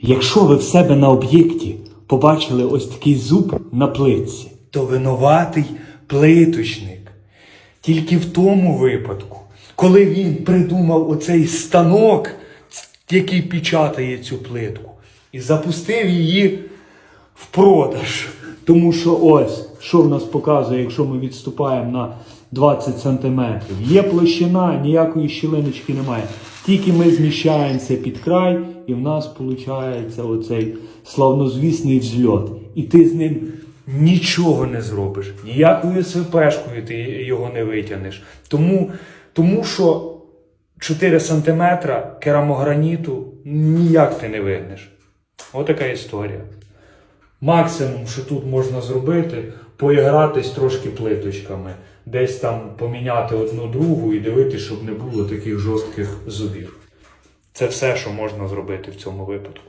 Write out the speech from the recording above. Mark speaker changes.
Speaker 1: Якщо ви в себе на об'єкті побачили ось такий зуб на плитці, то винуватий плиточник. Тільки в тому випадку, коли він придумав оцей станок, який печатає цю плитку, і запустив її в продаж. Тому що ось, що в нас показує, якщо ми відступаємо на 20 сантиметрів. Є площина, ніякої щілиночки немає. Тільки ми зміщаємося під край, і в нас виходить оцей славнозвісний взльот. І ти з ним нічого не зробиш. Ніякою СВПшкою ти його не витягнеш. Тому, тому що 4 сантиметра керамограніту ніяк ти не вигнеш. Отака історія. Максимум, що тут можна зробити, поігратись трошки плиточками, десь там поміняти одну другу і дивитися, щоб не було таких жорстких зубів. Це все, що можна зробити в цьому випадку.